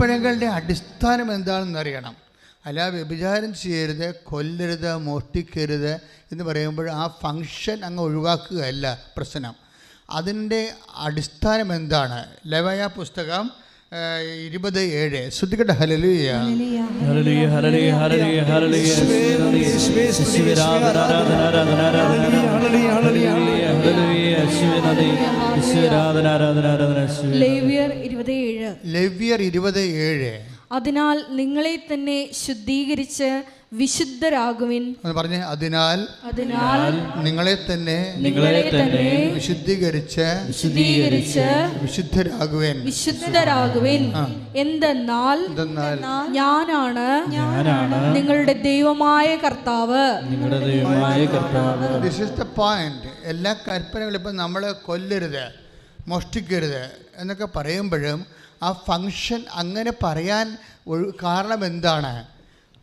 കൽപ്പനകളുടെ അടിസ്ഥാനം എന്താണെന്ന് അറിയണം. അല്ല വ്യഭിചാരം ചെയ്യരുത് കൊല്ലരുത് മോഷ്ടിക്കരുത് എന്ന് പറയുമ്പോൾ ആ ഫങ്ഷൻ അങ്ങ് ഒഴിവാക്കുകയല്ല പ്രശ്നം. അതിന്റെ അടിസ്ഥാനം എന്താണ്? ലവയ പുസ്തകം ഇരുപത് ഏഴ്. ശ്രദ്ധിക്കട്ടെ? ഹലലുയ ഹലലുയ ഹലലുയ ഹലലുയ ഹലലുയ ലവ്യർ ഇരുപത് ഏഴ്. അതിനാൽ നിങ്ങളെ തന്നെ ശുദ്ധീകരിച്ച് വിശുദ്ധരാകുവിൻ. എന്ന് പറഞ്ഞ് അതിനാൽ അതിനാൽ നിങ്ങളെ തന്നെ നിങ്ങളെ തന്നെ വിശുദ്ധീകരിച്ച് വിശുദ്ധീകരിച്ച് വിശുദ്ധരാകുവേൻ. വിശുദ്ധരാകുവിൻ. എന്തെന്നാൽ എന്തെന്നാൽ ഞാനാണ് ഞാനാണ് നിങ്ങളുടെ ദൈവമായ കർത്താവ്. നിങ്ങളുടെ ദൈവമായ കർത്താവ്. ദിസ് ഇസ് ദ പോയിന്റ് എല്ലാ കൽപ്പനകളും ഇപ്പം നമ്മൾ കൊല്ലരുത് മോഷ്ടിക്കരുത് എന്നൊക്കെ പറയുമ്പോഴും ആ ഫങ്ഷൻ അങ്ങനെ പറയാൻ കാരണം എന്താണ്?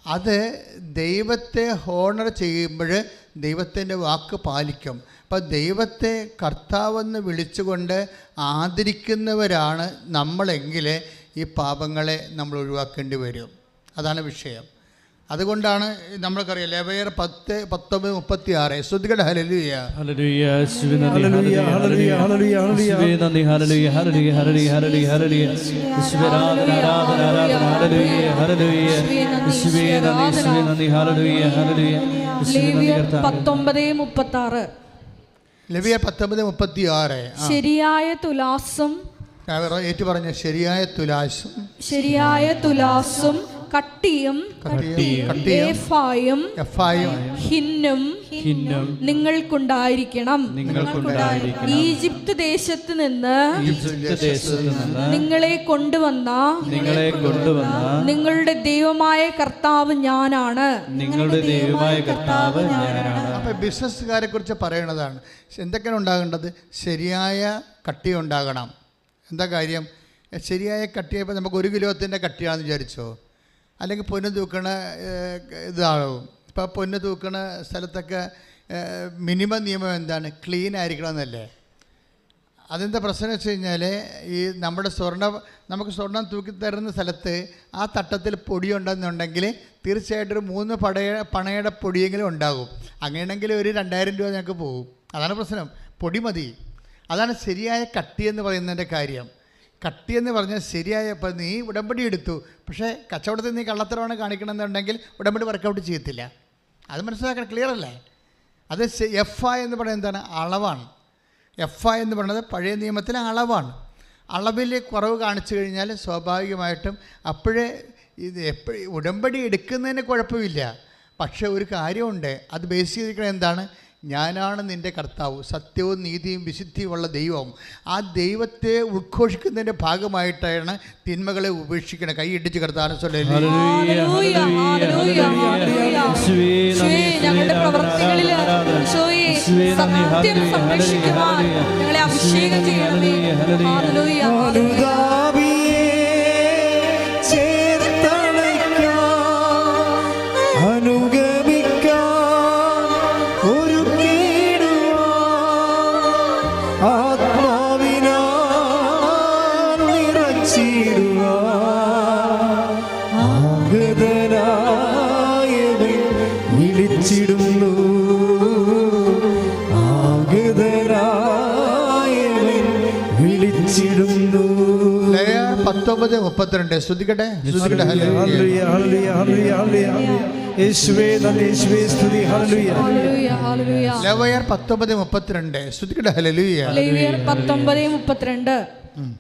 അത് ദൈവത്തെ ഹോണർ ചെയ്യുമ്പോൾ ദൈവത്തിന്റെ വാക്ക് പാലിക്കും. അപ്പം ദൈവത്തെ കർത്താവെന്ന് വിളിച്ചുകൊണ്ട് ആദരിക്കുന്നവരാണ് നമ്മളെങ്കിൽ ഈ പാപങ്ങളെ നമ്മൾ ഒഴിവാക്കേണ്ടി വരും. അതാണ് വിഷയം. അതുകൊണ്ടാണ് നമ്മൾക്കറിയാം ലേവയർ പത്ത് പത്തൊമ്പത് മുപ്പത്തി ആറ് ശ്രുതികട ഹലലുയ ശരിയായ തുലാസും ഏറ്റു പറഞ്ഞ ശരിയായ തുലാസും ശരിയായ തുലാസും കട്ടിയും ഹിന്നും ഹിന്നും ഹിന്നം നിങ്ങൾക്കുണ്ടായിരിക്കണം. നിങ്ങൾക്കുണ്ടായിരിക്കണം. ഈജിപ്ത് ദേശത്ത് നിന്ന് ഈജിപ്ത് ദേശത്ത് നിന്ന് നിങ്ങളെ കൊണ്ടുവന്ന നിങ്ങളെ കൊണ്ടുവന്ന നിങ്ങളുടെ ദൈവമായ കർത്താവ് ഞാനാണ്. നിങ്ങളുടെ ദൈവമായ കർത്താവ് ഞാനാണ്. അപ്പോൾ ബിസിനസ്സുകാരെ കുറിച്ച് പറയണതാണ്. എന്തൊക്കെയാണ് ഉണ്ടാകേണ്ടത്? ശരിയായ കട്ടി ഉണ്ടാകണം. എന്താ കാര്യം? ശരിയായ കട്ടിയപ്പോൾ നമുക്ക് ഒരു കിലോത്തിന്റെ കട്ടിയാണെന്ന് വിചാരിച്ചോ? അല്ലെങ്കിൽ പൊന്ന് തൂക്കണ ഇതാകും ഇപ്പോൾ പൊന്ന് തൂക്കണ സ്ഥലത്തൊക്കെ മിനിമം നിയമം എന്താണ്? ക്ലീൻ ആയിരിക്കണം എന്നല്ലേ? അതെന്താ പ്രശ്നം വെച്ച് കഴിഞ്ഞാൽ ഈ നമ്മുടെ സ്വർണം നമുക്ക് സ്വർണം തൂക്കി തരുന്ന സ്ഥലത്ത് ആ തട്ടത്തിൽ പൊടി ഉണ്ടെന്നുണ്ടെങ്കിൽ തീർച്ചയായിട്ടും ഒരു മൂന്ന് പടയ പണയുടെ പൊടിയെങ്കിലും ഉണ്ടാകും. അങ്ങനെയാണെങ്കിൽ ഒരു രണ്ടായിരം രൂപ ഞങ്ങൾക്ക് പോകും. അതാണ് പ്രശ്നം. പൊടി മതി. അതാണ് ശരിയായ കട്ടി എന്ന് പറയുന്നതിന്റെ കാര്യം. കട്ടി എന്ന് പറഞ്ഞാൽ ശരിയായ ഇപ്പം നീ ഉടമ്പടി എടുത്തു. പക്ഷേ കച്ചവടത്തിൽ നീ കള്ളത്തരമാണ് കാണിക്കണമെന്നുണ്ടെങ്കിൽ ഉടമ്പടി വർക്കൗട്ട് ചെയ്യത്തില്ല. അത് മനസ്സിലാക്കണം ക്ലിയർ അല്ലേ? അത് എഫ് ഐ എന്ന് പറയുന്നത് എന്താണ്? അളവാണ്. എഫ് ഐ എന്ന് പറയുന്നത് പഴയ നിയമത്തിലെ അളവാണ്. അളവിൽ കുറവ് കാണിച്ചു കഴിഞ്ഞാൽ സ്വാഭാവികമായിട്ടും അപ്പോഴേ ഇത് എപ്പോഴും ഉടമ്പടി എടുക്കുന്നതിന് കുഴപ്പമില്ല. പക്ഷേ ഒരു കാര്യമുണ്ട്. അത് ബേസ് ചെയ്തിരിക്കുന്നത് എന്താണ്? ഞാനാണ് നിന്റെ കർത്താവ് സത്യവും നീതിയും വിശുദ്ധിയുമുള്ള ദൈവം. ആ ദൈവത്തെ ഉദ്ഘോഷിക്കുന്നതിന്റെ ഭാഗമായിട്ടാണ് തിന്മകളെ ഉപേക്ഷിക്കണം. കൈ ഇടിച്ച് കർത്താനം സത്യം സംരക്ഷിക്കുവാൻ ഞങ്ങളെ അഭിഷേകം ചെയ്യണമേ. നിറച്ചിടുവാൻ, ആഗതനായവൻ വിളിച്ചിടുന്നു. ആഗതനായവൻ വിളിച്ചിടുന്നു. പത്തൊമ്പത് മുപ്പത്തിരണ്ട്. ശ്രദ്ധിക്കട്ടെ ശ്രദ്ധിക്കട്ടെ പത്തൊമ്പത് മുപ്പത്തിരണ്ട്. ശ്രദ്ധിക്കട്ടെ ഹലലുയ പത്തൊമ്പത് മുപ്പത്തിരണ്ട്.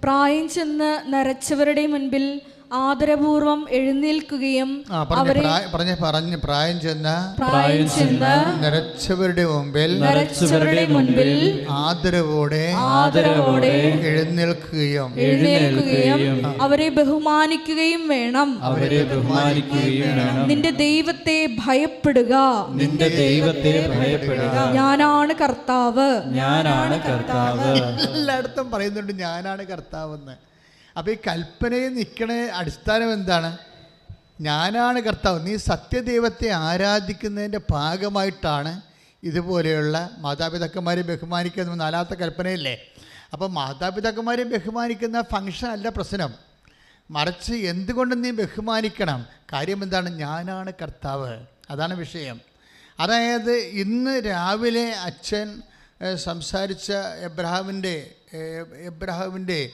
പ്രായം ചെന്ന് നരച്ചവരുടെ മുൻപിൽ ആദരപൂർവം എഴുന്നേൽക്കുകയും അവരെ പറഞ്ഞ പറഞ്ഞ് പ്രായം ചെന്ന പ്രായം ചെന്ന് നിരച്ചവരുടെ മുമ്പിൽ നരച്ചവരുടെ മുൻപിൽ ആദരവോടെ ആദരവോടെ എഴുന്നേൽക്കുകയും എഴുന്നേൽക്കുകയും അവരെ ബഹുമാനിക്കുകയും വേണം. അവരെ ബഹുമാനിക്കുകയും വേണം. നിന്റെ ദൈവത്തെ ഭയപ്പെടുക. നിന്റെ ദൈവത്തെ ഭയപ്പെടുക. ഞാനാണ് കർത്താവ്. ഞാനാണ് കർത്താവ്. എല്ലായിടത്തും പറയുന്നുണ്ട് ഞാനാണ് കർത്താവെന്ന്. അപ്പോൾ ഈ കൽപ്പനയിൽ നിൽക്കണ അടിസ്ഥാനം എന്താണ്? ഞാനാണ് കർത്താവ്. നീ സത്യദൈവത്തെ ആരാധിക്കുന്നതിന്റെ ഭാഗമായിട്ടാണ് ഇതുപോലെയുള്ള മാതാപിതാക്കന്മാരെ ബഹുമാനിക്കുന്ന നാലാമത്തെ കൽപ്പനയില്ലേ? അപ്പോൾ മാതാപിതാക്കന്മാരെ ബഹുമാനിക്കുന്ന ഫങ്ഷൻ അല്ല പ്രശ്നം. മറിച്ച് എന്തുകൊണ്ട് നീ ബഹുമാനിക്കണം? കാര്യം എന്താണ്? ഞാനാണ് കർത്താവ്. അതാണ് വിഷയം. അതായത് ഇന്ന് രാവിലെ അച്ഛൻ സംസാരിച്ച എബ്രഹാമിന്റെ എബ്രഹാമിന്റെ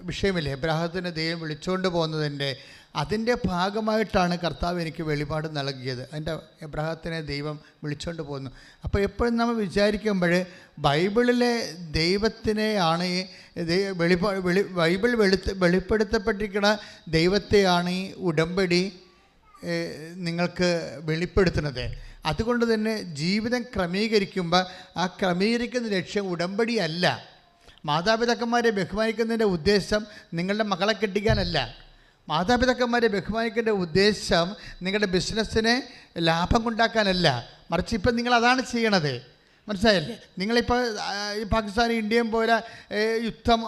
വിഷയമില്ലേ? അബ്രാഹത്തിന് ദൈവം വിളിച്ചുകൊണ്ട് പോകുന്നതിന്റെ അതിന്റെ ഭാഗമായിട്ടാണ് കർത്താവ് എനിക്ക് വെളിപാട് നൽകിയത്. അതിന്റെ എബ്രാഹത്തിനെ ദൈവം വിളിച്ചുകൊണ്ട് പോകുന്നു. അപ്പോൾ എപ്പോഴും നമ്മൾ വിചാരിക്കുമ്പോൾ ബൈബിളിലെ ദൈവത്തിനെയാണ് ഈ ദൈ- വെളിപാ വെളി ബൈബിൾ വെളുത്ത് വെളിപ്പെടുത്തപ്പെട്ടിരിക്കുന്ന ദൈവത്തെയാണ് ഈ ഉടമ്പടി നിങ്ങൾക്ക് വെളിപ്പെടുത്തുന്നത്. അതുകൊണ്ട് തന്നെ ജീവിതം ക്രമീകരിക്കുമ്പോൾ ആ ക്രമീകരിക്കുന്ന ലക്ഷ്യം ഉടമ്പടി അല്ല മാതാപിതാക്കന്മാരെ ബഹുമാനിക്കുന്നതിന്റെ ഉദ്ദേശം നിങ്ങളുടെ മകളെ കെട്ടിക്കാനല്ല. മാതാപിതാക്കന്മാരെ ബഹുമാനിക്കേണ്ട ഉദ്ദേശം നിങ്ങളുടെ ബിസിനസ്സിനെ ലാഭം കൊണ്ടാക്കാനല്ല. മറിച്ച് ഇപ്പം നിങ്ങൾ അതാണ് ചെയ്യണത്. മനസ്സിലായല്ലേ? നിങ്ങളിപ്പോൾ ഈ പാകിസ്ഥാൻ ഇന്ത്യയും പോലെ യുദ്ധം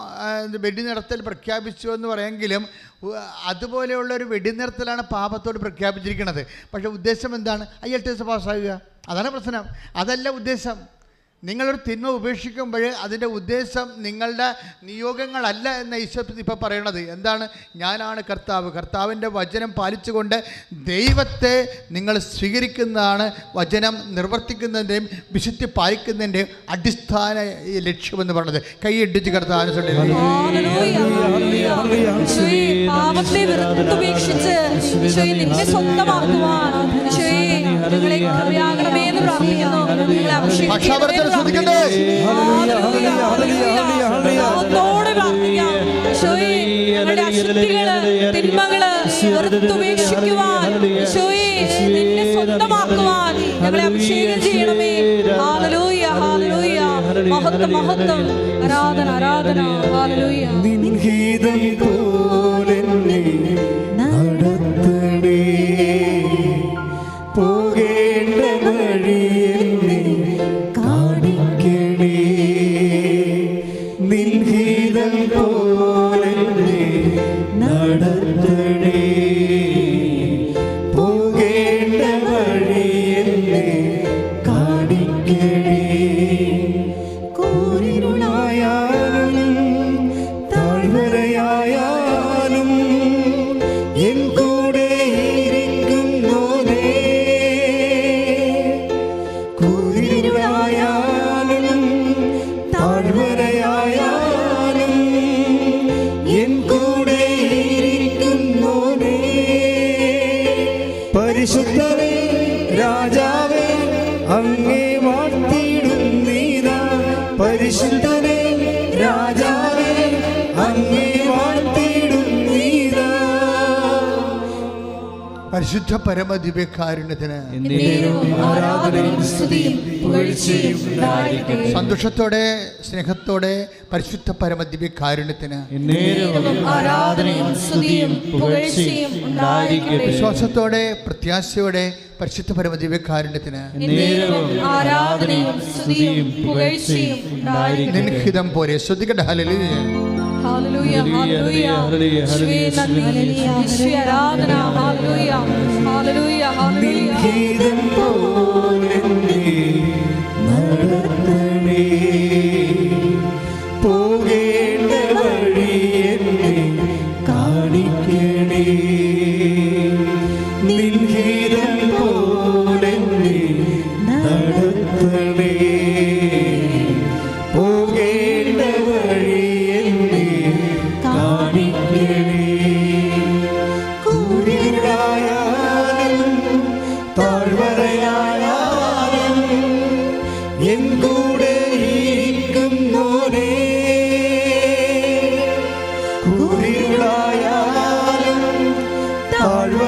വെടിനിർത്തൽ പ്രഖ്യാപിച്ചു എന്ന് പറയുമെങ്കിലും അതുപോലെയുള്ള ഒരു വെടിനിർത്തലാണ് പാപത്തോട് പ്രഖ്യാപിച്ചിരിക്കുന്നത് പക്ഷേ ഉദ്ദേശം എന്താണ്? ഐ എൽ ടി എസ് പാസ്സാകുക. അതാണ് പ്രശ്നം. അതല്ല ഉദ്ദേശം. നിങ്ങളൊരു തിന്മ ഉപേക്ഷിക്കുമ്പോൾ അതിന്റെ ഉദ്ദേശം നിങ്ങളുടെ നിയോഗങ്ങളല്ല എന്ന ഈശോ ഇപ്പോൾ പറയണത്. എന്താണ്? ഞാനാണ് കർത്താവ്. കർത്താവിന്റെ വചനം പാലിച്ചുകൊണ്ട് ദൈവത്തെ നിങ്ങൾ സ്വീകരിക്കുന്നതാണ് വചനം നിർവർത്തിക്കുന്നതിന്റെയും വിശുദ്ധി പാലിക്കുന്നതിന്റെയും അടിസ്ഥാന ലക്ഷ്യമെന്ന് പറയുന്നത് കൈയിടിച്ച് കർത്താവിനെ പാപത്തെ വെറുത്തുപേക്ഷിച്ച് സ്വന്തമാക്കുവാൻ നിങ്ങളെ കൃപയാകണമേ എന്ന് പ്രാർത്ഥിക്കുന്നു. നിങ്ങളെ അഭിഷേകിക്കണമേ പ്രാർത്ഥിക്കാം. ഞങ്ങളുടെ അശുദ്ധികൾ തിന്മകൾ വെറുത്തുപേക്ഷിക്കുവാൻ. നിന്നെ സ്വന്തമാക്കുവാൻ. ഞങ്ങളെ അഭിഷേകം ചെയ്യണമേ. Hallelujah hallelujah. മഹത്വം മഹത്വം. ആരാധന ആരാധന. ഹാലലൂയ. പരിശുദ്ധ പരമ ദിവ്യകാരുണ്യത്തിന്. സന്തോഷത്തോടെ സ്നേഹത്തോടെ പരിശുദ്ധ പരമ ദിവ്യകാരുണ്യത്തിന് വിശ്വാസത്തോടെ പ്രത്യാശയോടെ പരിശുദ്ധ പരമ ദിവ്യകാരുണ്യത്തിന് നിൻഹിതം പോലെ. ശ്രദ്ധിക്കട്ടെ. ഹല്ലേലൂയ. ആരാധന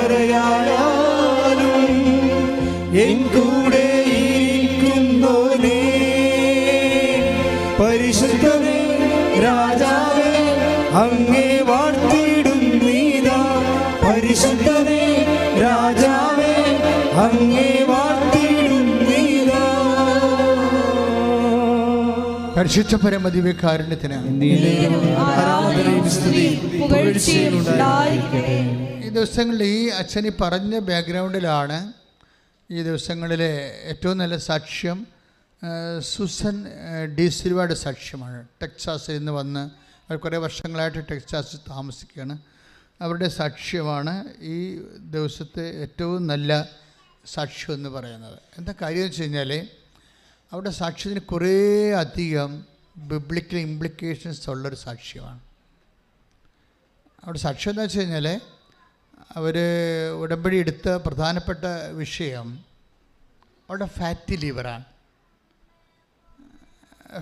താഴ്വരയായാലും എൻ കൂടെ ഇരിക്കുന്നോനേ പരിശുദ്ധമേ രാജാവേ അങ്ങേ വാഴ്ത്തിയിടും നീതാ. പരിശുദ്ധമേ രാജാവേ അങ്ങേ വാഴ്ത്തിയിടും നീതാ. പരിശുദ്ധ പരമദിവ്യകാരുണ്യത്തിന് ആരാധനയും സ്തുതിയും പുകഴ്ചയും ഉണ്ടായിരിക്കട്ടെ. ദിവസങ്ങളിൽ ഈ അച്ഛൻ ഈ പറഞ്ഞ ബാക്ക്ഗ്രൗണ്ടിലാണ് ഈ ദിവസങ്ങളിലെ ഏറ്റവും നല്ല സാക്ഷ്യം സുസൻ ഡി സിൽവയുടെ സാക്ഷ്യമാണ്. ടെക്സാസിൽ നിന്ന് വന്ന് അവർ കുറേ വർഷങ്ങളായിട്ട് ടെക്സാസിൽ താമസിക്കുകയാണ്. അവരുടെ സാക്ഷ്യമാണ് ഈ ദിവസത്തെ ഏറ്റവും നല്ല സാക്ഷ്യം എന്ന് പറയുന്നത്. എന്താ കാര്യം വെച്ച് കഴിഞ്ഞാൽ അവിടെ സാക്ഷ്യത്തിന് കുറേ അധികം ബിബ്ലിക്കൽ ഇംപ്ലിക്കേഷൻസ് ഉള്ളൊരു സാക്ഷ്യമാണ്. അവിടെ സാക്ഷ്യം എന്താ വെച്ച് കഴിഞ്ഞാൽ അവർ ഉടമ്പടി എടുത്ത പ്രധാനപ്പെട്ട വിഷയം അവിടെ ഫാറ്റി ലിവറാണ്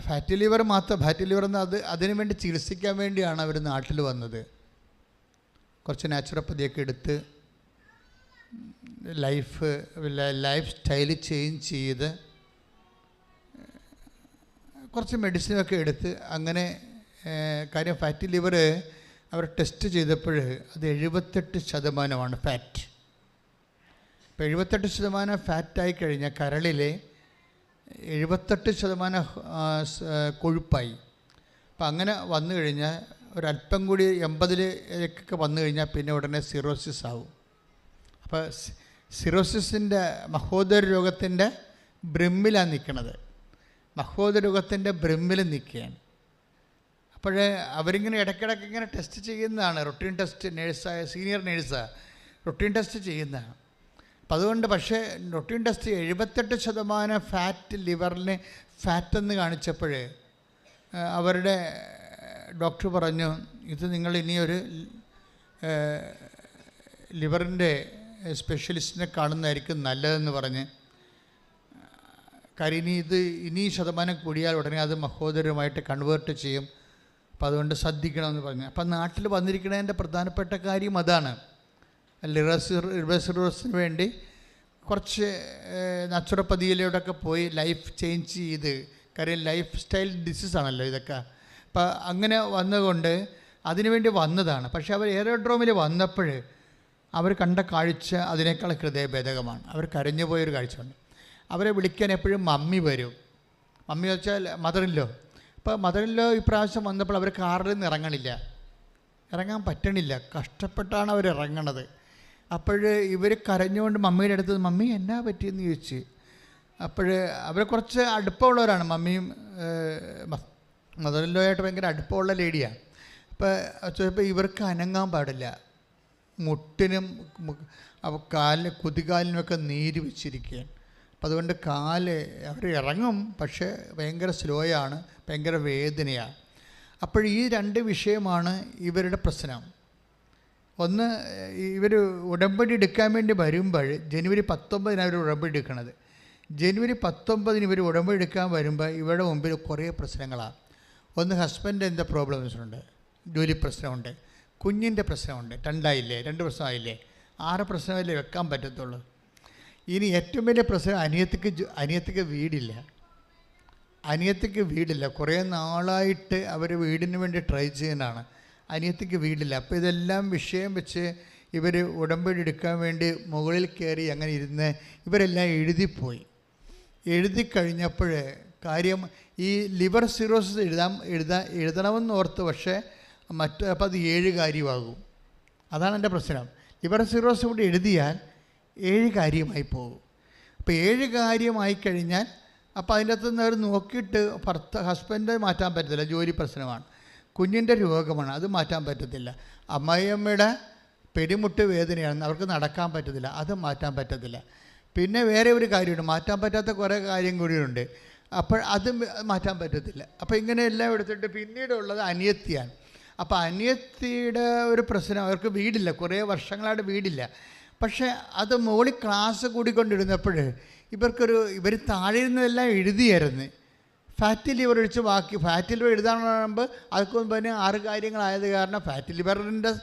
ഫാറ്റി ലിവർ മാത്രം ഫാറ്റി ലിവർ എന്ന് അത് അതിനു വേണ്ടി ചികിത്സിക്കാൻ വേണ്ടിയാണ് അവർ നാട്ടിൽ വന്നത്. കുറച്ച് നാച്ചുറോപ്പതിയൊക്കെ എടുത്ത് ലൈഫ് ലൈഫ് സ്റ്റൈൽ ചേഞ്ച് ചെയ്ത് കുറച്ച് മെഡിസിനൊക്കെ എടുത്ത് അങ്ങനെ കാര്യം ഫാറ്റി ലിവർ അവർ ടെസ്റ്റ് ചെയ്തപ്പോൾ അത് എഴുപത്തെട്ട് ശതമാനമാണ് ഫാറ്റ് ഇപ്പോൾ എഴുപത്തെട്ട് ശതമാനം ഫാറ്റായി കഴിഞ്ഞാൽ കരളിലെ എഴുപത്തെട്ട് ശതമാനം കൊഴുപ്പായി. അപ്പം അങ്ങനെ വന്നു കഴിഞ്ഞാൽ ഒരല്പം കൂടി എൺപതിലേക്കൊക്കെ വന്നു കഴിഞ്ഞാൽ പിന്നെ ഉടനെ സിറോസിസ് ആവും. അപ്പോൾ സിറോസിസിന്റെ മഹോദര രോഗത്തിന്റെ ബ്രിമ്മിലാണ് നിൽക്കുന്നത് മഹോദര രോഗത്തിന്റെ ബ്രിമ്മിൽ നിൽക്കുകയാണ്. അപ്പോൾ അവരിങ്ങനെ ഇടയ്ക്കിടയ്ക്ക് ഇങ്ങനെ ടെസ്റ്റ് ചെയ്യുന്നതാണ്. റൊട്ടീൻ ടെസ്റ്റ് നേഴ്സായ സീനിയർ നേഴ്സാണ് റൊട്ടീൻ ടെസ്റ്റ് ചെയ്യുന്നതാണ് അപ്പം അതുകൊണ്ട് പക്ഷേ റൊട്ടീൻ ടെസ്റ്റ് എഴുപത്തെട്ട് ശതമാനം ഫാറ്റ് ലിവറിന് ഫാറ്റ് എന്ന് കാണിച്ചപ്പോൾ അവരുടെ ഡോക്ടർ പറഞ്ഞു ഇത് നിങ്ങൾ ഇനിയൊരു ലിവറിന്റെ സ്പെഷ്യലിസ്റ്റിനെ കാണുന്നതായിരിക്കും നല്ലതെന്ന് പറഞ്ഞ് കാര്യം ഇനി ഇത് ഇനി ശതമാനം കൂടിയാൽ ഉടനെ അത് മഹോദരമായിട്ട് കൺവേർട്ട് ചെയ്യും. അപ്പോൾ അതുകൊണ്ട് ശ്രദ്ധിക്കണമെന്ന് പറഞ്ഞു. അപ്പം നാട്ടിൽ വന്നിരിക്കുന്നതിന്റെ പ്രധാനപ്പെട്ട കാര്യം അതാണ്. ലിറസിന് വേണ്ടി കുറച്ച് നച്ചുറപ്പതിയിലൂടെയൊക്കെ പോയി ലൈഫ് ചേഞ്ച് ചെയ്ത് കാര്യം ലൈഫ് സ്റ്റൈൽ ഡിസീസ് ആണല്ലോ ഇതൊക്കെ. അപ്പം അങ്ങനെ വന്നുകൊണ്ട് അതിനുവേണ്ടി വന്നതാണ്. പക്ഷേ അവർ എയറോഡ്രോമിൽ വന്നപ്പോൾ അവർ കണ്ട കാഴ്ച അതിനേക്കാൾ ഹൃദയഭേദകമാണ്. അവർ കരഞ്ഞു പോയൊരു കാഴ്ചയുണ്ട് അവരെ വിളിക്കാൻ എപ്പോഴും മമ്മി വരും. മമ്മി വെച്ചാൽ മദറില്ലോ അപ്പോൾ മദറിലോ ഇപ്രാവശ്യം വന്നപ്പോൾ അവർ കാറിൽ നിന്ന് ഇറങ്ങണില്ല. ഇറങ്ങാൻ പറ്റണില്ല. കഷ്ടപ്പെട്ടാണ് അവർ ഇറങ്ങണത്. അപ്പോൾ ഇവർ കരഞ്ഞുകൊണ്ട് മമ്മിയുടെ അടുത്ത് മമ്മി എന്നാ പറ്റിയെന്ന് ചോദിച്ച്? അപ്പോൾ അവർ കുറച്ച് അടുപ്പമുള്ളവരാണ്. മമ്മിയും മദറിലോയായിട്ട് ഭയങ്കര അടുപ്പമുള്ള ലേഡിയാണ് അപ്പോൾ ചോദിച്ചപ്പോൾ ഇവർക്ക് അനങ്ങാൻ പാടില്ല. മുട്ടിനും കാലിന് കുതികാലിനുമൊക്കെ നീര് വെച്ചിരിക്കുകയാണ് അപ്പം അതുകൊണ്ട് കാൽ അവർ ഇറങ്ങും പക്ഷേ ഭയങ്കര സ്ലോയാണ് ഭയങ്കര വേദനയാണ് അപ്പോൾ ഈ രണ്ട് വിഷയമാണ് ഇവരുടെ പ്രശ്നം. ഒന്ന് ഇവർ ഉടമ്പടി എടുക്കാൻ വേണ്ടി വരുമ്പോൾ ജനുവരി പത്തൊമ്പതിനാണ് ഇവർ ഉടമ്പടി എടുക്കണത് ജനുവരി പത്തൊമ്പതിന് ഇവർ ഉടമ്പടി എടുക്കാൻ വരുമ്പോൾ ഇവരുടെ മുമ്പിൽ കുറേ പ്രശ്നങ്ങളാണ് ഒന്ന് ഹസ്ബൻഡ് എന്താ പ്രോബ്ലംസ് ഉണ്ട് ജോലി പ്രശ്നമുണ്ട്. കുഞ്ഞിന്റെ പ്രശ്നമുണ്ട്. രണ്ടായില്ലേ? രണ്ട് പ്രശ്നമായില്ലേ? ആറ് പ്രശ്നമല്ലേ വെക്കാൻ പറ്റത്തുള്ളൂ? ഇനി ഏറ്റവും വലിയ പ്രശ്നം അനിയത്തിക്ക് അനിയത്തിക്ക് വീടില്ല. അനിയത്തിക്ക് വീടില്ല. കുറേ നാളായിട്ട് അവർ വീടിന് വേണ്ടി ട്രൈ ചെയ്യുന്നതാണ്. അനിയത്തിക്ക് വീടില്ല. അപ്പോൾ ഇതെല്ലാം വിഷയം വെച്ച് ഇവർ ഉടമ്പടി എടുക്കാൻ വേണ്ടി മുകളിൽ കയറി അങ്ങനെ ഇരുന്ന് ഇവരെല്ലാം എഴുതിപ്പോയി. എഴുതി കഴിഞ്ഞപ്പോൾ കാര്യം ഈ ലിവർ സിറോസിസ് എഴുതാൻ എഴുതാ എഴുതണമെന്ന് ഓർത്ത് പക്ഷേ മറ്റ് അപ്പോൾ അത് ഏഴ് കാര്യമാകും. അതാണ് എന്റെ പ്രശ്നം. ലിവർ സിറോസ് കൂടി എഴുതിയാൽ ഏഴ് കാര്യമായി പോകും. അപ്പോൾ ഏഴ് കാര്യമായി കഴിഞ്ഞാൽ അപ്പോൾ അതിന്റെ അകത്ത് അവർ നോക്കിയിട്ട് ഭർത്ത ഹസ്ബൻഡ് മാറ്റാൻ പറ്റത്തില്ല. ജോലി പ്രശ്നമാണ്. കുഞ്ഞിന്റെ രോഗമാണ്. അത് മാറ്റാൻ പറ്റത്തില്ല. അമ്മായിയമ്മയുടെ പെരുമുട്ട് വേദനയാണ് അവർക്ക് നടക്കാൻ പറ്റത്തില്ല. അത് മാറ്റാൻ പറ്റത്തില്ല. പിന്നെ വേറെ ഒരു കാര്യമുണ്ട്. മാറ്റാൻ പറ്റാത്ത കുറേ കാര്യം കൂടിയുണ്ട്. അപ്പോൾ അത് മാറ്റാൻ പറ്റത്തില്ല. അപ്പോൾ ഇങ്ങനെ എല്ലാം എടുത്തിട്ട് പിന്നീടുള്ളത് അനിയത്തിയാണ്. അപ്പോൾ അനിയത്തിയുടെ ഒരു പ്രശ്നം അവർക്ക് വീടില്ല. കുറേ വർഷങ്ങളായിട്ട് വീടില്ല. പക്ഷേ അത് മുകളിൽ ക്ലാസ് കൂടിക്കൊണ്ടിരുന്നപ്പോൾ ഇവർക്കൊരു ഇവർ താഴെ ഇരുന്നതെല്ലാം എഴുതിയായിരുന്നു. ഫാറ്റി ലിവർ ഒഴിച്ച് ബാക്കി ഫാറ്റി ലിവർ എഴുതാൻ പറയുമ്പോൾ അതൊക്കെ മുമ്പ് തന്നെ ആറ് കാര്യങ്ങളായത് കാരണം ഫാറ്റി ലിവറിന്റെ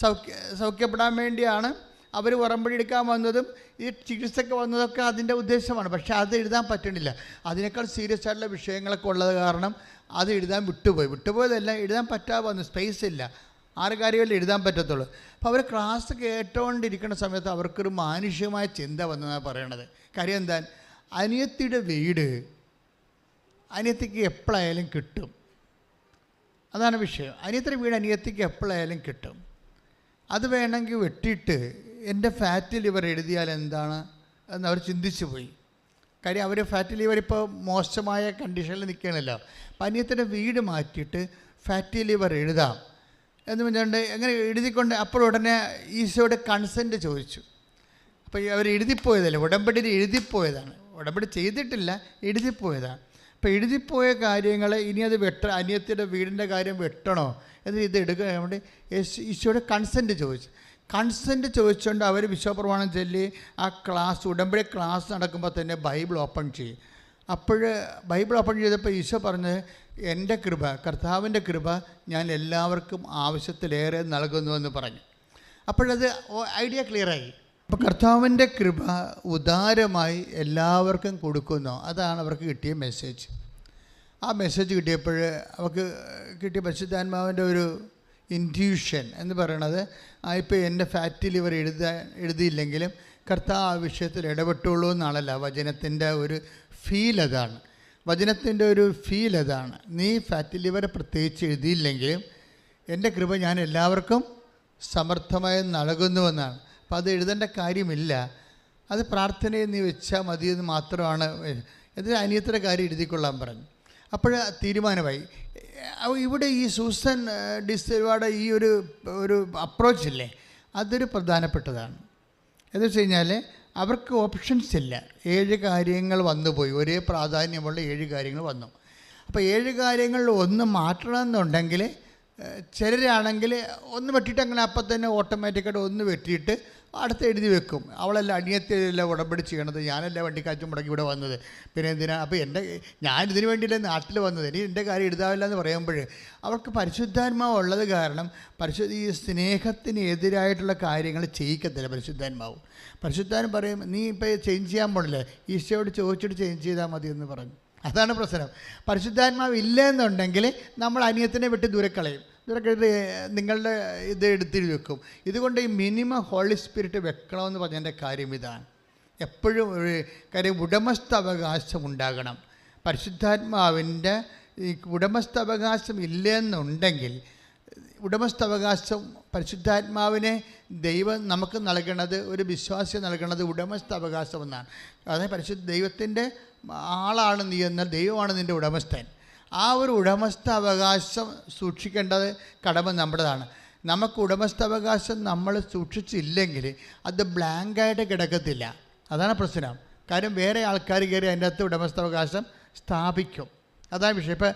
സൗഖ്യ സൗഖ്യപ്പെടാൻ വേണ്ടിയാണ് അവർ ഉറമ്പടി എടുക്കാൻ വന്നതും ഈ ചികിത്സയ്ക്ക് വന്നതൊക്കെ അതിന്റെ ഉദ്ദേശമാണ്. പക്ഷേ അത് എഴുതാൻ പറ്റണില്ല. അതിനേക്കാൾ സീരിയസ് ആയിട്ടുള്ള വിഷയങ്ങളൊക്കെ ഉള്ളത് കാരണം അത് എഴുതാൻ വിട്ടുപോയി. വിട്ടുപോയതല്ല എഴുതാൻ പറ്റാതെ വന്നു. സ്പേസ് ഇല്ല. ആറ് കാര്യമല്ലേ എഴുതാൻ പറ്റത്തുള്ളൂ. അപ്പോൾ അവർ ക്ലാസ് കേട്ടുകൊണ്ടിരിക്കുന്ന സമയത്ത് അവർക്കൊരു മാനുഷികമായ ചിന്ത വന്നതാണ് പറയണത്. കാര്യം എന്താ? അനിയത്തിയുടെ വീട് അനിയത്തിക്ക് എപ്പോഴായാലും കിട്ടും. അതാണ് വിഷയം. അനിയത്തിന്റെ വീട് അനിയത്തിക്ക് എപ്പോഴായാലും കിട്ടും. അത് വേണമെങ്കിൽ വെട്ടിയിട്ട് എന്റെ ഫാറ്റ് ലിവർ എഴുതിയാൽ എന്താണ് എന്ന് അവർ ചിന്തിച്ചു പോയി. കാര്യം അവർ ഫാറ്റ് ലിവർ ഇപ്പോൾ മോശമായ കണ്ടീഷനിൽ നിൽക്കണമല്ലോ അപ്പം അനിയത്തിന്റെ വീട് മാറ്റിയിട്ട് ഫാറ്റി ലിവർ എഴുതാം. എന്ന് പറഞ്ഞുകൊണ്ട് എങ്ങനെ എഴുതിക്കൊണ്ട് അപ്പോൾ ഉടനെ ഈശോയുടെ കൺസെന്റ് ചോദിച്ചു. അപ്പോൾ അവർ എഴുതിപ്പോയതല്ലേ? ഉടമ്പടിയിൽ എഴുതിപ്പോയതാണ്. ഉടമ്പടി ചെയ്തിട്ടില്ല എഴുതിപ്പോയതാണ്. അപ്പോൾ എഴുതിപ്പോയ കാര്യങ്ങൾ ഇനി അത് വെട്ട അനിയത്തിയുടെ വീടിന്റെ കാര്യം വെട്ടണോ എന്ന് ഇത് എടുക്കുക യേശു- ഈശോയുടെ കൺസെന്റ് ചോദിച്ചു. കൺസെന്റ് ചോദിച്ചുകൊണ്ട് അവർ വിശ്വപ്രമാണം ചൊല്ലി ആ ക്ലാസ് ഉടമ്പടി ക്ലാസ് നടക്കുമ്പോൾ തന്നെ ബൈബിൾ ഓപ്പൺ ചെയ്യും. അപ്പോൾ ബൈബിൾ ഓപ്പൺ ചെയ്തപ്പോൾ ഈശോ പറഞ്ഞ് എന്റെ കൃപ കർത്താവിന്റെ കൃപ ഞാൻ എല്ലാവർക്കും ആവശ്യത്തിലേറെ നൽകുന്നുവെന്ന് പറഞ്ഞു. അപ്പോഴത് ഐഡിയ ക്ലിയറായി. അപ്പോൾ കർത്താവിന്റെ കൃപ ഉദാരമായി എല്ലാവർക്കും കൊടുക്കുന്നു. അതാണ് അവർക്ക് കിട്ടിയ മെസ്സേജ്. ആ മെസ്സേജ് കിട്ടിയപ്പോൾ അവർക്ക് കിട്ടിയ പരിശുദ്ധാത്മാവിന്റെ ഒരു ഇന്റ്യൂഷൻ എന്ന് പറയണത് ആ ഇപ്പോൾ എന്റെ ഫാറ്റ് ലിവർ എഴുതാൻ എഴുതിയില്ലെങ്കിലും കർത്താവ് ആ വിഷയത്തിൽ ഇടപെട്ടുള്ളൂ എന്നാണല്ല. വചനത്തിന്റെ ഒരു ഫീൽ അതാണ്. വചനത്തിന്റെ ഒരു ഫീൽ അതാണ്. നീ ഫാറ്റ് ലിവർ പ്രത്യേകിച്ച് എഴുതിയില്ലെങ്കിലും എന്റെ കൃപ ഞാൻ എല്ലാവർക്കും സമർത്ഥമായി നൽകുന്നുവെന്നാണ്. അപ്പം അത് എഴുതേണ്ട കാര്യമില്ല. അത് പ്രാർത്ഥനയിൽ നീ വെച്ചാൽ മതിയെന്ന് മാത്രമാണ്. എന്നിട്ട് അനിയത്തിന്റെ കാര്യം എഴുതിക്കൊള്ളാൻ പറഞ്ഞു. അപ്പോൾ തീരുമാനമായി. ഇവിടെ ഈ സൂസൻ ഡിസ്റ്റർവാഡ് ഈ ഒരു ഒരു അപ്രോച്ചില്ലേ? അതൊരു പ്രധാനപ്പെട്ടതാണ്. എന്ന് വെച്ച് കഴിഞ്ഞാൽ അവർക്ക് ഓപ്ഷൻസ് ഇല്ല. ഏഴ് കാര്യങ്ങൾ വന്നുപോയി ഒരേ പ്രാധാന്യമുള്ള ഏഴ് കാര്യങ്ങൾ വന്നു. അപ്പോൾ ഏഴ് കാര്യങ്ങളിൽ ഒന്ന് മാറ്റണമെന്നുണ്ടെങ്കിൽ ചിലരാണെങ്കിൽ ഒന്ന് വെട്ടിയിട്ട് അങ്ങനെ അപ്പം തന്നെ ഓട്ടോമാറ്റിക്കായിട്ട് ഒന്ന് വെട്ടിയിട്ട് അടുത്ത് എഴുതി വെക്കും. അവളല്ല അനിയത്തിയല്ല ഉടമ്പടി ചെയ്യണത് ഞാനല്ല വണ്ടി കാറ്റും മുടക്കി ഇവിടെ വന്നത്. പിന്നെ എന്തിനാ? അപ്പോൾ എന്റെ ഞാൻ ഇതിനു നാട്ടിൽ വന്നത്. ഇനി എന്റെ കാര്യം എഴുതാവില്ല എന്ന് പറയുമ്പോൾ അവർക്ക് പരിശുദ്ധാത്മാവ് ഉള്ളത് കാരണം പരിശുദ്ധ ഈ സ്നേഹത്തിന് എതിരായിട്ടുള്ള കാര്യങ്ങൾ ചെയ്യിക്കത്തില്ല പരിശുദ്ധാത്മാവ്. പരിശുദ്ധാൻ പറയും നീ ഇപ്പോൾ ചേഞ്ച് ചെയ്യാൻ പോണില്ലേ? ഈശോയോട് ചോദിച്ചിട്ട് ചേഞ്ച് ചെയ്താൽ മതി എന്ന് പറഞ്ഞു. അതാണ് പ്രശ്നം. പരിശുദ്ധാത്മാവ് ഇല്ല എന്നുണ്ടെങ്കിൽ നമ്മൾ അനിയത്തിനെ വിട്ട് ദൂരെ കളയും. കളയിട്ട് നിങ്ങളുടെ ഇത് എടുത്തിട്ട് വെക്കും. ഇതുകൊണ്ട് ഈ മിനിമം ഹോളി സ്പിരിറ്റ് വെക്കണമെന്ന് പറഞ്ഞതിന്റെ കാര്യം ഇതാണ്. എപ്പോഴും ഒരു കാര്യം ഉടമസ്ഥ അവകാശം ഉണ്ടാകണം. പരിശുദ്ധാത്മാവിന്റെ ഈ ഉടമസ്ഥ അവകാശം ഇല്ലെന്നുണ്ടെങ്കിൽ ഉടമസ്ഥ അവകാശം പരിശുദ്ധാത്മാവിനെ ദൈവം നമുക്ക് നൽകണത് ഒരു വിശ്വാസി നൽകണത് ഉടമസ്ഥ അവകാശം എന്നാണ്. അതായത് പരിശുദ്ധ ദൈവത്തിന്റെ ആളാണ് നീ എന്നാൽ ദൈവമാണ് നിന്റെ ഉടമസ്ഥൻ. ആ ഒരു ഉടമസ്ഥ അവകാശം സൂക്ഷിക്കേണ്ടത് കടമ നമ്മുടേതാണ്. നമുക്ക് ഉടമസ്ഥ അവകാശം നമ്മൾ സൂക്ഷിച്ചില്ലെങ്കിൽ അത് ബ്ലാങ്കായിട്ട് കിടക്കത്തില്ല. അതാണ് പ്രശ്നം. കാര്യം വേറെ ആൾക്കാർ കയറി അതിന്റെ അകത്ത് ഉടമസ്ഥാവകാശം സ്ഥാപിക്കും. അതാണ് വിഷയം. ഇപ്പം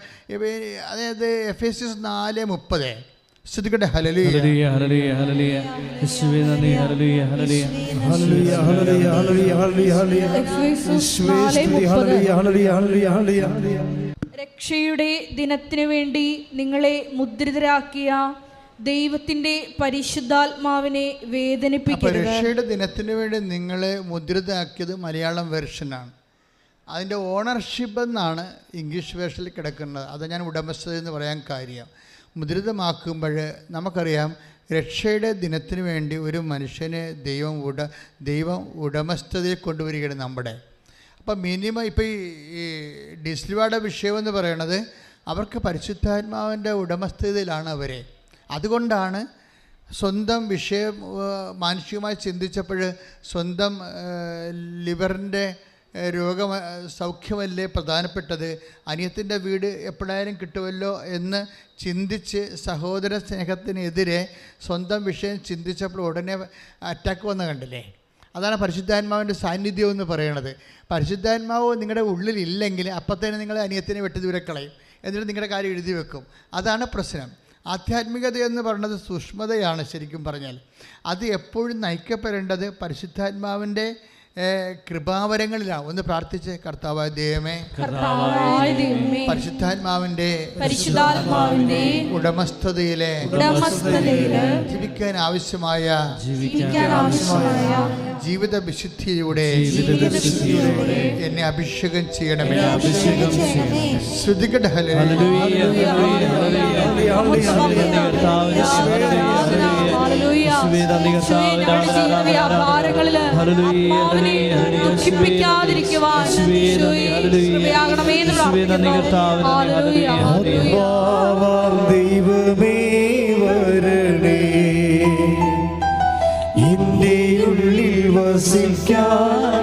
അതായത് എഫ് എസ് എസ് നാല് മുപ്പത്. ശ്രദ്ധിക്കട്ടെ. ഹലലി ഹല്ലേലൂയ ഹല്ലേലൂയ ഹല്ലേലൂയ. യേശുവേ നന്ദി. യേശുവേ സ്തുതി. രക്ഷയുടെ ദിനത്തിനു വേണ്ടി നിങ്ങളെ മുദ്രിതരാക്കിയ ദൈവത്തിന്റെ പരിശുദ്ധാത്മാവിനെ വേദനിപ്പിക്കരുത്. രക്ഷയുടെ ദിനത്തിന് വേണ്ടി നിങ്ങളെ മുദ്രിതരാക്കിയത് മലയാളം വെർഷനാണ്. അതിന്റെ ഓണർഷിപ്പ് എന്നാണ് ഇംഗ്ലീഷ് വേർഷനിൽ കിടക്കുന്നത്. അത് ഞാൻ ഉടമസ്ഥത എന്ന് പറയാൻ കാര്യം. മുദ്രിതമാക്കുമ്പോൾ നമുക്കറിയാം രക്ഷയുടെ ദിനത്തിന് വേണ്ടി ഒരു മനുഷ്യനെ ദൈവം ഉട ദൈവം ഉടമസ്ഥതയിൽ കൊണ്ടുവരികയാണ് നമ്മുടെ. അപ്പം മിനിമം ഇപ്പോൾ ഈ ഡിസ്ലിവായുടെ വിഷയമെന്ന് പറയണത് അവർക്ക് പരിശുദ്ധാത്മാവിന്റെ ഉടമസ്ഥതയിലാണ് അവരെ. അതുകൊണ്ടാണ് സ്വന്തം വിഷയം മാനുഷികമായി ചിന്തിച്ചപ്പോൾ സ്വന്തം ലിവറിന്റെ രോഗം സൗഖ്യമല്ലേ പ്രധാനപ്പെട്ടത്? അനിയത്തിന്റെ വീട് എപ്പോഴായാലും കിട്ടുമല്ലോ എന്ന് ചിന്തിച്ച് സഹോദര സ്നേഹത്തിനെതിരെ സ്വന്തം വിഷയം ചിന്തിച്ചപ്പോൾ ഉടനെ അറ്റാക്ക് വന്ന് കണ്ടില്ലേ? അതാണ് പരിശുദ്ധാത്മാവിന്റെ സാന്നിധ്യം എന്ന് പറയണത്. പരിശുദ്ധാത്മാവ് നിങ്ങളുടെ ഉള്ളിൽ ഇല്ലെങ്കിൽ അപ്പത്തേനെ നിങ്ങൾ അനിയത്തിനെ വെട്ടി ദൂരെ കളയും. എന്നിട്ട് നിങ്ങളുടെ കാര്യം എഴുതി വെക്കും. അതാണ് പ്രശ്നം. ആധ്യാത്മികത എന്ന് പറയുന്നത് സൂക്ഷ്മതയാണ് ശരിക്കും പറഞ്ഞാൽ. അത് എപ്പോഴും നയിക്കപ്പെടേണ്ടത് പരിശുദ്ധാത്മാവിന്റെ കൃപാവരങ്ങളിലാണ് ഒന്ന് പ്രാർത്ഥിച്ച് കർത്താവായ ദൈവമേ പരിശുദ്ധാത്മാവിന്റെ പരിശുദ്ധാത്മാവിന്റെ ഉടമസ്ഥതയിലെ ഉടമസ്ഥതയിൽ ജീവിക്കാൻ ആവശ്യമായ ജീവിക്കാൻ ആവശ്യമായ ജീവിത വിശുദ്ധിയിലൂടെ ജീവിതവിശുദ്ധിയോടെ എന്നെ അഭിഷേകം ചെയ്യണമേ. അഭിഷേകം ചെയ്യണമേ. ശ്രുതികട ഹല്ലേലൂയ. ഹല്ലേലൂയ. ദുഃഖിപ്പിക്കാതിരിക്കുവാൻ. ദൈവമേ വരണേ. എന്റെ ഉള്ളിൽ വസിക്കാൻ